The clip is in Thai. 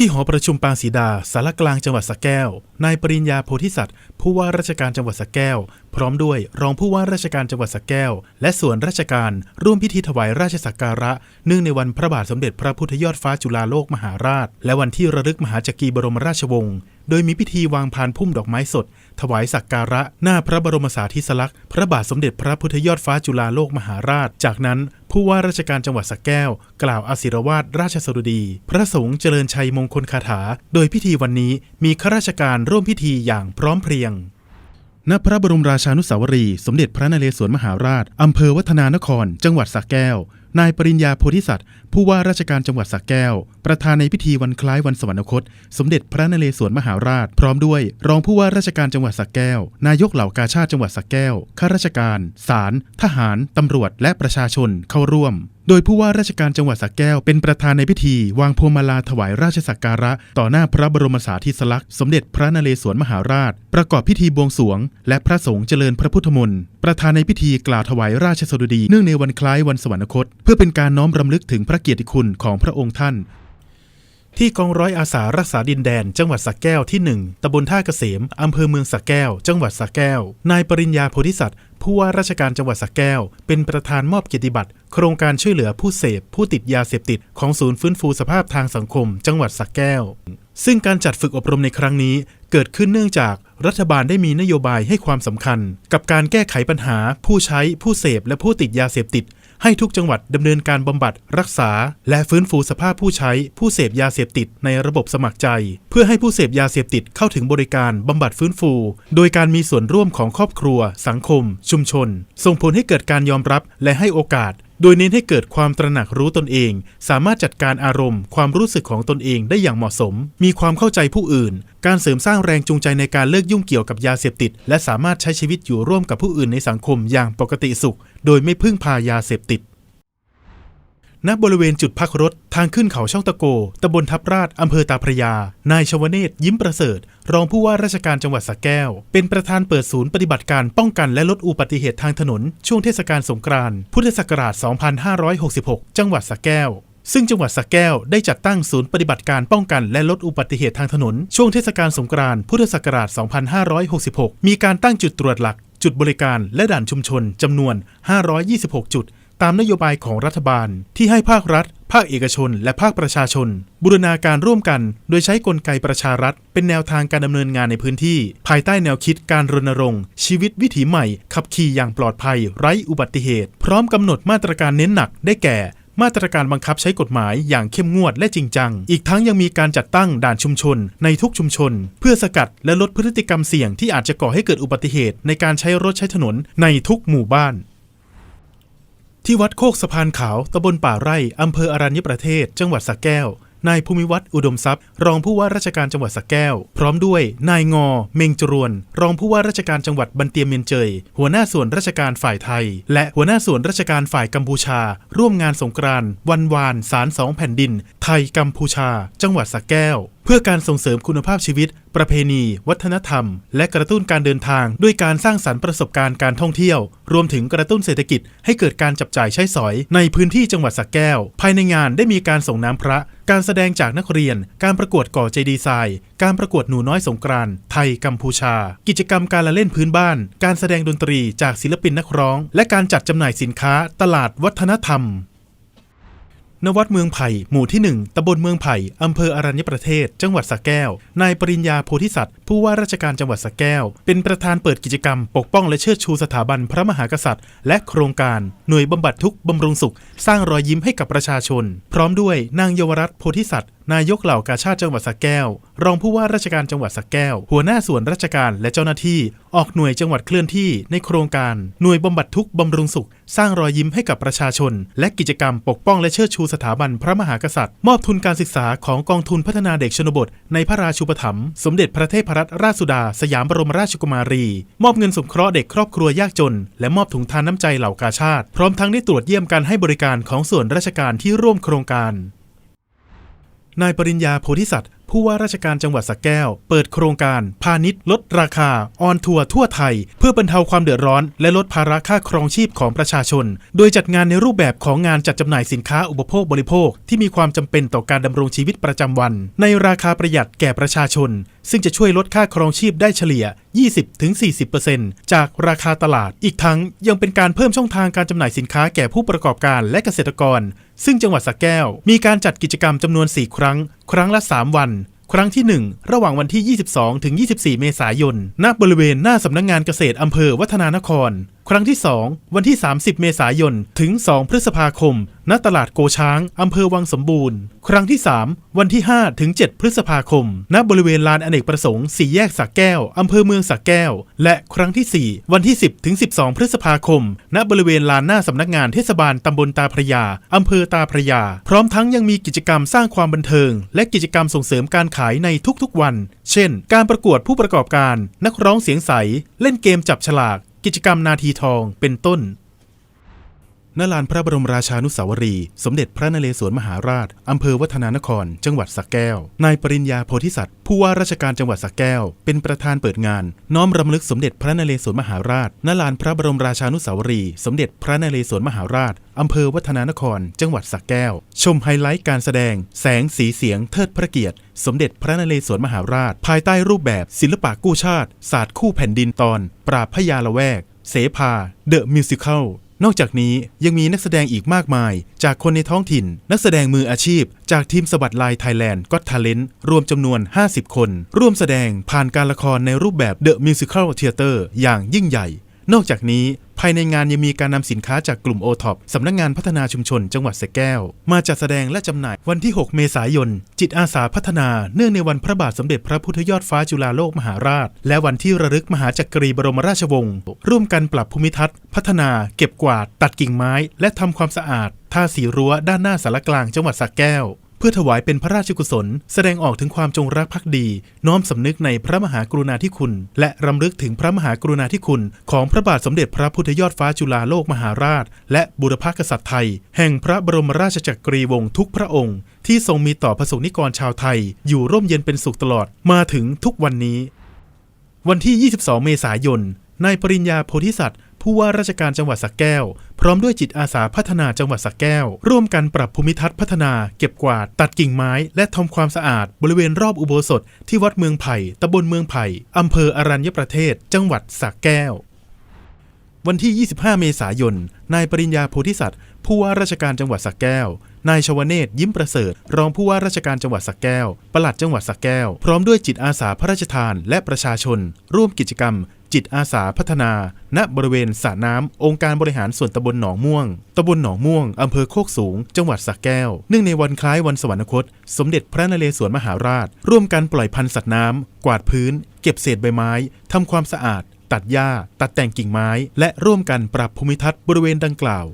ที่หอประชุมปางสีดาสารกลางจังหวัดสระแก้ว นายปริญญาโพธิสัตว์ ผู้ว่าราชการจังหวัดสระแก้ว พร้อมด้วยรองผู้ว่าราชการจังหวัดสระแก้ว และส่วนราชการร่วมพิธีถวายราชสักการะ เนื่องในวันพระบาทสมเด็จพระพุทธยอดฟ้าจุฬาโลกมหาราช และวันที่ระลึกมหาจักรีบรมราชวงศ์ โดยมีพิธีวางพานพุ่มดอกไม้สด ถวายสักการะ หน้าพระบรมสารีสลักษณ์พระบาทสมเด็จพระพุทธยอดฟ้าจุฬาโลกมหาราช จากนั้นผู้ว่าราชการจังหวัดสระแก้ว กล่าวอาศิรวาทราชสดุดี พระสงฆ์เจริญชัยมงคลคาถา โดยพิธีวันนี้มีข้าราชการร่วมพิธีอย่างพร้อมเพรียงณพระบรมราชานุสาวรีย์สมเด็จพระนเรศวรมหาราช อำเภอวัฒนานคร จังหวัดสระแก้วนายปริญญาโพธิสัตว์ ผู้ว่าราชการจังหวัดสระแก้ว ประธานในพิธีวันคล้ายวันสวรรคต สมเด็จพระนเรศวรมหาราช พร้อมด้วย รองผู้ว่าราชการจังหวัดสระแก้ว นายกเหล่ากาชาติจังหวัดสระแก้ว ข้าราชการ ศาล ทหาร ตำรวจ และประชาชนเข้าร่วมโดยผู้ว่าราชการจังหวัดสระแก้วเป็นประธานในพิธี วางพวงมาลาถวายราชสักการะ ต่อหน้าพระบรมสารีสลักษณ์สมเด็จพระนเรศวรมหาราช ประกอบพิธีบวงสรวง และพระสงฆ์เจริญพระพุทธมนต์ประธานในพิธีกล่าวถวายราชสดุดีเนื่องในวันคล้ายวันสวรรคต พื่อเป็นการน้อมรำลึกถึงพระเกียรติคุณของพระองค์ท่าน ที่กองร้อยอาสารักษาดินแดน จังหวัดสระแก้วที่ 1ตำบลท่าเกษมอำเภอเมืองสระแก้ว จังหวัดสระแก้ว นายปริญญาโพธิสัตว์ผู้ว่าราชการจังหวัดสระแก้ว เป็นประธานมอบเกียรติบัตรโครงการช่วยเหลือผู้เสพ ผู้ติดยาเสพติดของศูนย์ฟื้นฟูสภาพทางสังคม จังหวัดสระแก้ว ซึ่งการจัดฝึกอบรมในครั้งนี้ เกิดขึ้นเนื่องจากรัฐบาลได้มีนโยบายให้ความสำคัญ กับการแก้ไขปัญหา ผู้ใช้ผู้เสพและผู้ติดยาเสพติด ให้ทุกจังหวัดดำเนินการบำบัด รักษา และฟื้นฟูสภาพผู้ใช้ ผู้เสพยาเสพติดในระบบสมัครใจ เพื่อให้ผู้เสพยาเสพติดเข้าถึงบริการบำบัดฟื้นฟู โดยการมีส่วนร่วมของครอบครัว สังคม ชุมชน ส่งผลให้เกิดการยอมรับและให้โอกาส โดยเน้นให้เกิดความตระหนักรู้ตนเอง สามารถจัดการอารมณ์ ความรู้สึกของตนเองได้อย่างเหมาะสม มีความเข้าใจผู้อื่น การเสริมสร้างแรงจูงใจในการเลิกยุ่งเกี่ยวกับยาเสพติด และสามารถใช้ชีวิตอยู่ร่วมกับผู้อื่นในสังคมอย่างปกติสุข โดยไม่พึ่งพายาเสพติด ณบริเวณจุดพักรถทางขึ้นเขาช่องตะโกตำบลทับราชอำเภอตาพระยา นายชวเนศยิ้มประเสริฐ รองผู้ว่าราชการจังหวัดสระแก้ว เป็นประธานเปิดศูนย์ปฏิบัติการป้องกันและลดอุบัติเหตุทางถนน ช่วงเทศกาลสงกรานต์พุทธศักราช 2566 จังหวัดสระแก้วซึ่งจังหวัดสระแก้วได้จัดตั้งศูนย์ปฏิบัติการป้องกันและลดอุบัติเหตุทางถนน ช่วงเทศกาลสงกรานต์พุทธศักราช 2566 มีการตั้งจุดตรวจหลัก จุดบริการและด่านชุมชนจำนวน 526 จุด ตามนโยบายของรัฐบาล ที่ให้ภาครัฐ ภาคเอกชน และภาคประชาชน บูรณาการร่วมกัน โดยใช้กลไกประชารัฐ เป็นแนวทางการดำเนินงานในพื้นที่ ภายใต้แนวคิดการรณรงค์ ชีวิตวิถีใหม่ ขับขี่อย่างปลอดภัย ไร้อุบัติเหตุ พร้อมกำหนดมาตรการเน้นหนักได้แก่มาตรการบังคับใช้กฎหมายอย่างเข้มงวดและจริงจัง อีกทั้งยังมีการจัดตั้งด่านชุมชน ในทุกชุมชน เพื่อสกัดและลดพฤติกรรมเสี่ยงที่อาจจะก่อให้เกิดอุบัติเหตุในการใช้รถใช้ถนนในทุกหมู่บ้าน ที่วัดโคกสะพานขาวตำบลป่าไร่อำเภออรัญญประเทศ จังหวัดสระแก้ว นายภูมิวัฒน์อุดมทรัพย์ รองผู้ว่าราชการจังหวัดสระแก้ว พร้อมด้วย นายงอ เมงจรวน รองผู้ว่าราชการจังหวัดบันเตียเมียนเจย หัวหน้าส่วนราชการฝ่ายไทย และหัวหน้าส่วนราชการฝ่ายกัมพูชา ร่วมงานสงกรานต์วันวานสารสองแผ่นดิน ไทยกัมพูชา จังหวัดสระแก้ว พื่อการส่งเสริมคุณภาพชีวิต ประเพณี วัฒนธรรม และกระตุ้นการเดินทาง ด้วยการสร้างสรรค์ประสบการณ์การท่องเที่ยว รวมถึงกระตุ้นเศรษฐกิจ ให้เกิดการจับจ่ายใช้สอย ในพื้นที่จังหวัดสระแก้ว ภายในงานได้มีการส่งน้ำพระ การแสดงจากนักเรียน การประกวดก่อเจดีย์ทรายการประกวดหนูน้อยสงกรานต์ไทยกัมพูชา กิจกรรมการละเล่นพื้นบ้าน การแสดงดนตรีจากศิลปินนักร้อง และการจัดจำหน่ายสินค้า ตลาดวัฒนธรรม ณวัดเมืองไผ่ หมู่ที่ 1ตำบลเมืองไผ่ อำเภออรัญญประเทศ จังหวัดสระแก้ว นายปริญญาโพธิสัตว์ ผู้ว่าราชการจังหวัดสระแก้ว เป็นประธานเปิดกิจกรรม ปกป้องและเชิดชูสถาบันพระมหากษัตริย์ และโครงการ หน่วยบำบัดทุกบำรุงสุข สร้างรอยยิ้มให้กับประชาชน พร้อมด้วยนางเยาวรัตน์โพธิสัตว์ นายกเหล่ากาชาติจังหวัดสระแก้ว รองผู้ว่าราชการจังหวัดสระแก้ว หัวหน้าส่วนราชการและเจ้าหน้าที่ ออกหน่วยจังหวัดเคลื่อนที่ในโครงการ หน่วยบำบัดทุกข์บำรุงสุข สร้างรอยยิ้มให้กับประชาชน และกิจกรรมปกป้องและเชิดชูสถาบันพระมหากษัตริย์ มอบทุนการศึกษาของกองทุนพัฒนาเด็กชนบท ในพระราชูปถัมภ์สมเด็จพระเทพรัตนราชสุดา สยามบรมราชกุมารี มอบเงินสงเคราะห์เด็กครอบครัวยากจน และมอบถุงทานน้ำใจเหล่ากาชาติ พร้อมทั้งได้ตรวจเยี่ยมการให้บริการของส่วนราชการที่ร่วมโครงการนายปริญญาโพธิสัตว์ ผู้ว่าราชการจังหวัดสระแก้ว เปิดโครงการ พาณิชย์ลดราคา ออนทัวร์ทั่วไทย เพื่อบรรเทาความเดือดร้อน และลดภาระค่าครองชีพของประชาชน โดยจัดงานในรูปแบบของงานจัดจำหน่ายสินค้าอุปโภคบริโภค ที่มีความจำเป็นต่อการดำรงชีวิตประจำวัน ในราคาประหยัดแก่ประชาชน ซึ่งจะช่วยลดค่าครองชีพได้เฉลี่ย 20-40%จากราคาตลาด อีกทั้งยังเป็นการเพิ่มช่องทางการจำหน่ายสินค้าแก่ผู้ประกอบการและเกษตรกร ซึ่งจังหวัดสระแก้ว มีการจัดกิจกรรมจำนวน 4 ครั้ง ครั้งละ 3 วันครั้งที่ 1 ระหว่างวันที่ 22 ถึง 24 เมษายน ณ บริเวณหน้าสำนักงงานเกษตรอำเภอวัฒนานคร ครั้งที่ 2 วันที่ 30 เมษายน ถึง 2 พฤษภาคม ณ ตลาดโกช้าง อำเภอวังสมบูรณ์ ครั้งที่ 3 วันที่ 5 ถึง 7 พฤษภาคม ณ บริเวณลานอเนกประสงค์ สี่แยกสักแก้ว อำเภอเมืองสักแก้ว และครั้งที่ 4 วันที่ 10 ถึง 12 พฤษภาคม ณ บริเวณลานหน้าสำนักงานเทศบาลตำบลตาพระยา อำเภอตาพระยา พร้อมทั้งยังมีกิจกรรมสร้างความบันเทิง และกิจกรรมส่งเสริมการขายในทุกๆวัน เช่น การประกวดผู้ประกอบการ นักร้องเสียงใส เล่นเกมจับฉลาก กิจกรรมนาทีทองเป็นต้น ณลานพระบรมราชานุสาวรี สมเด็จพระนเรศวรมหาราช อำเภอวัฒนานคร จังหวัดสระแก้ว นายปริญญาโพธิสัตว์ ผู้ว่าราชการจังหวัดสระแก้ว เป็นประธานเปิดงาน น้อมรำลึกสมเด็จพระนเรศวรมหาราช ณลานพระบรมราชานุสาวรี สมเด็จพระนเรศวรมหาราช อำเภอวัฒนานคร จังหวัดสระแก้ว ชมไฮไลท์การแสดง แสงสีเสียง เทิดพระเกียรติ สมเด็จพระนเรศวรมหาราช ภายใต้รูปแบบ ศิลปะกู้ชาติ ศาสตร์คู่แผ่นดินตอน ปราบพยาละแวก เสภา เดอะมิวสิคล นอกจากนี้ยังมีนักแสดงอีกมากมาย จากคนในท้องถิ่น นักแสดงมืออาชีพ จากทีมสวัสดไลน์ไทยแลนด์ก็ทาเลนต์รวมจำนวน 50 คน ร่วมแสดงผ่านการละครในรูปแบบ The Musical Theater อย่างยิ่งใหญ่ นอกจากนี้ภายในงานยังมีการนำสินค้าจากกลุ่ม o t o p สำนักงงานพัฒนาชุมชนจังหวัดสแก้ว มาจัดแสดงและจำหน่ายวันที่ 6 เมษายน จิตอาสาพัฒนาเนื่องในวันพระบาทสมเด็จพระพุทธยอดฟ้าจุฬาโลกมหาราช และวันที่ระลึกมหาจักรีบรมราชวงศ์ร่วมกันปรับภูมิทัศน์ พัฒนา เก็บกวาด ตัดกิ่งไม้ และทำความสะอาดทาสีรั้วด้านหน้าสารกลางจังหวัดสแก้ว เพื่อถวายเป็นพระราชกุศล แสดงออกถึงความจงรักภักดี น้อมสำนึกในพระมหากรุณาธิคุณ และรำลึกถึงพระมหากรุณาธิคุณ ของพระบาทสมเด็จพระพุทธยอดฟ้าจุฬาโลกมหาราช และบุรพกษัตริย์ไทย แห่งพระบรมราชจักรีวงศ์ทุกพระองค์ ที่ทรงมีต่อพระสงฆ์นิกรชาวไทย อยู่ร่มเย็นเป็นสุขตลอดมาถึงทุกวันนี้ วันที่ 22 เมษายนนายปริญญาโพธิสัตว์ ผู้ว่าราชการจังหวัดสระแก้ว พร้อมด้วยจิตอาสาพัฒนาจังหวัดสระแก้ว ร่วมกันปรับภูมิทัศน์พัฒนา เก็บกวาด ตัดกิ่งไม้ และทำความสะอาด บริเวณรอบอุโบสถที่วัดเมืองไผ่ตำบลเมืองไผ่อำเภออรัญญประเทศ จังหวัดสระแก้ว วันที่ 25 เมษายน นายปริญญาโพธิสัตว์ผู้ว่าราชการจังหวัดสระแก้วนายชวเนศยิ้มประเสริฐ รองผู้ว่าราชการจังหวัดสระแก้ว ปลัดจังหวัดสระแก้ว พร้อมด้วยจิตอาสาพระราชทานและประชาชน ร่วมกิจกรรม จิตอาสาพัฒนา ณ บริเวณสระน้ำองค์การบริหารส่วนตำบลหนองม่วง ตำบลหนองม่วง อำเภอโคกสูง จังหวัดสระแก้ว เนื่องในวันคล้ายวันสวรรคต สมเด็จพระนเรศวรมหาราช ร่วมกันปล่อยพันธุ์สัตว์น้ำ กวาดพื้น เก็บเศษใบไม้ ทำความสะอาด ตัดหญ้า ตัดแต่งกิ่งไม้ และร่วมกันปรับภูมิทัศน์บริเวณดังกล่าว